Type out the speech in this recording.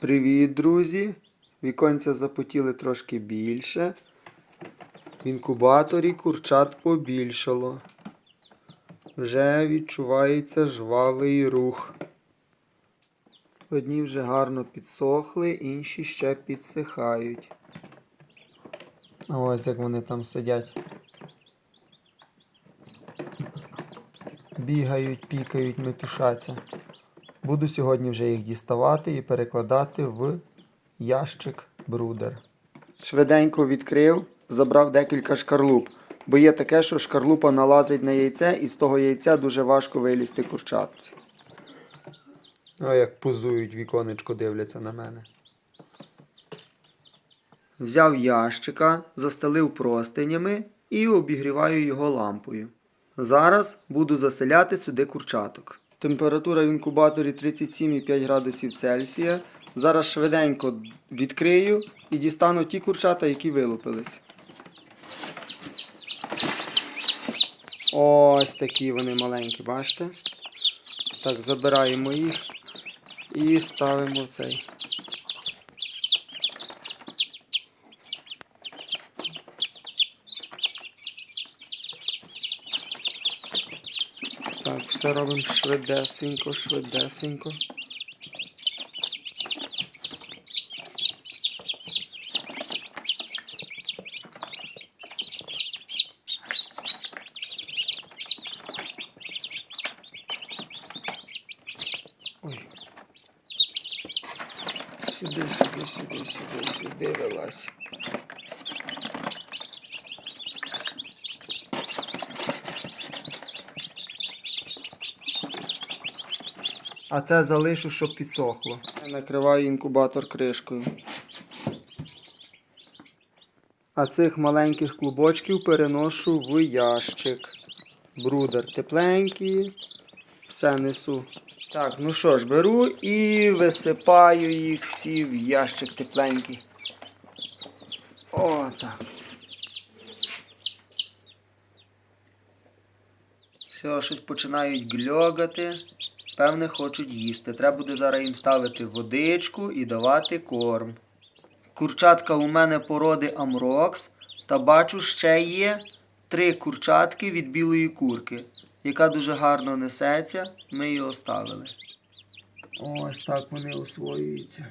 Привіт, друзі! Віконця запотіли трошки більше. В інкубаторі курчат побільшало. Вже відчувається жвавий рух. Одні вже гарно підсохли, інші ще підсихають. Ось як вони там сидять. Бігають, пікають, метушаться. Буду сьогодні вже їх діставати і перекладати в ящик брудер. Швиденько відкрив, забрав декілька шкарлуп. Бо є таке, що шкарлупа налазить на яйце, і з того яйця дуже важко вилізти курчатці. О, як позують віконечко, дивляться на мене. Взяв ящика, застелив простинями і обігріваю його лампою. Зараз буду заселяти сюди курчаток. Температура в інкубаторі 37,5 градусів Цельсія. Зараз швиденько відкрию і дістану ті курчата, які вилупились. Ось такі вони маленькі, бачите? Так, забираємо їх і ставимо цей. Так, все робимо швидесенько, швидесенько. Ой. Сюди, сюди, сюди, сюди, сюди вилазь. А це залишу, щоб підсохло. Я Накриваю інкубатор кришкою. А цих маленьких клубочків переношу в ящик. Брудер тепленький. Все несу. Так, ну що ж, беру і висипаю їх всі в ящик тепленький. О, так. Все, щось починають гльогати. Певне, хочуть їсти. Треба буде зараз їм ставити водичку і давати корм. Курчатка у мене породи Амрокс. Та бачу, ще є три курчатки від білої курки, яка дуже гарно несеться. Ми її оставили. Ось так вони освоюються.